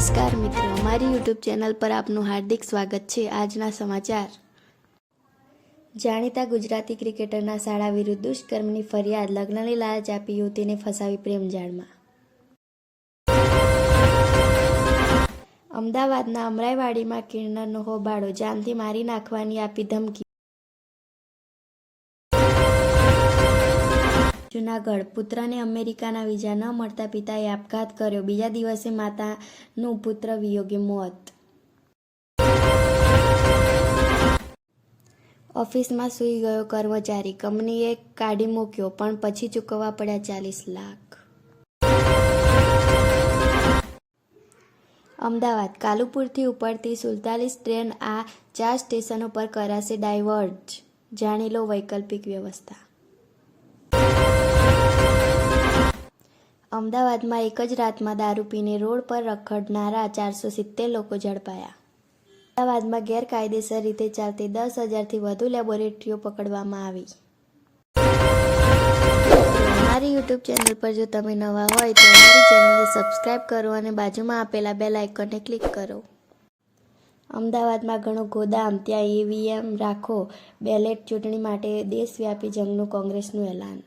નમસ્કાર મિત્રો, અમારી યુટ્યુબ ચેનલ પર આપનું હાર્દિક સ્વાગત છે. આજના સમાચાર. જાણીતા ગુજરાતી ક્રિકેટરના શાળા વિરુદ્ધ દુષ્કર્મની ફરિયાદ, લગ્નની લાલચ આપી યુવતીને ફસાવી પ્રેમજાળમાં અમદાવાદના અમરાઈવાડીમાં કિન્નરનો હોબાળો, જાનથી મારી નાખવાની આપી ધમકી. જુનાગઢ. પુત્રને અમેરિકાના વિઝા ન મળતા પિતાએ આપઘાત કર્યો. બીજા દિવસે માતાનું પુત્ર વિયોગે મોત. ઓફિસમાં સૂઈ ગયો કર્મચારી. કંપનીએ કાઢી મૂક્યો, પણ પછી ચૂકવવા પડ્યા ચાલીસ લાખ. અમદાવાદ. કાલુપુરથી ઉપડતી સુલતાલીસ ટ્રેન આ ચાર સ્ટેશનો પર કરાશે ડાયવર્જ. જાણી લો વૈકલ્પિક વ્યવસ્થા. અમદાવાદમાં એક જ રાતમાં દારૂ પીને રોડ પર રખડનારા ચારસો સિત્તેર લોકો ઝડપાયા. અમદાવાદમાં ગેરકાયદેસર રીતે ચાલતી દસ હજારથી વધુ લેબોરેટરીઓ પકડવામાં આવી. અમારી યુટ્યુબ ચેનલ પર જો તમે નવા હોય તો અમારી ચેનલને સબસ્ક્રાઈબ કરો અને બાજુમાં આપેલા બેલ આઇકોનને ક્લિક કરો. અમદાવાદમાં ઘણો ગોદામ, ત્યાં ઈવીએમ રાખો, બેલેટ ચૂંટણી માટે દેશવ્યાપી જંગનું કોંગ્રેસનું એલાન.